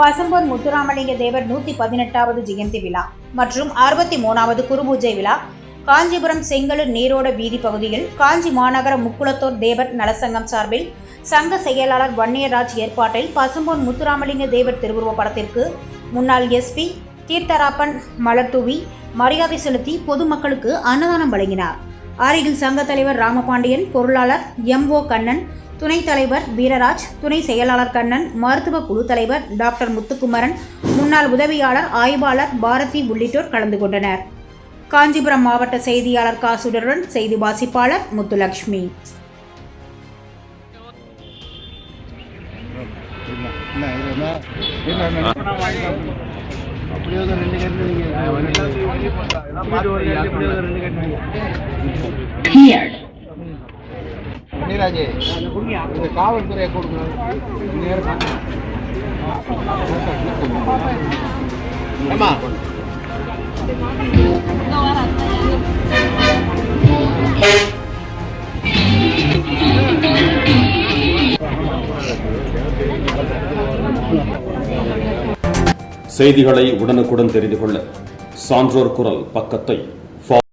பசும்பொன் முத்துராமலிங்க தேவர் நூத்தி பதினெட்டாவது ஜெயந்தி விழா மற்றும் அறுபத்தி மூணாவது குருபூஜை விழா. காஞ்சிபுரம் செங்கலூர் நீரோட வீதி பகுதியில் காஞ்சி மாநகர முக்குளத்தோர் தேவர் நலசங்கம் சார்பில் சங்க செயலாளர் வன்னியராஜ் ஏற்பாட்டில் பசும்பொன் முத்துராமலிங்க தேவர் திருவுருவ படத்திற்கு முன்னாள் எஸ்பி தீர்த்தராப்பன் மலர்தூவி மரியாதை செலுத்தி பொதுமக்களுக்கு அன்னதானம் வழங்கினார். அருகில் சங்க தலைவர் ராமபாண்டியன் பொருளாளர் எம் ஓ கண்ணன் துணைத் தலைவர் வீரராஜ் துணை செயலாளர் கண்ணன் மருத்துவ குழு தலைவர் டாக்டர் முத்துக்குமரன் முன்னாள் உதவியாளர் ஆய்வாளர் பாரதி உள்ளிட்டோர் கலந்து கொண்டனர். காஞ்சிபுரம் மாவட்ட செய்தியாளர் காசுடருடன் செய்தி வாசிப்பாளர் முத்துலக்ஷ்மி அப்படியே ஒரு ரெண்டு நீராஜே இந்த காவல்துறையை கொடுக்கணும் நேரம் ஆமா செய்திகளை உடனுக்குடன் தெரிந்து கொள்ள சான்றோர் குரல் பக்கத்தை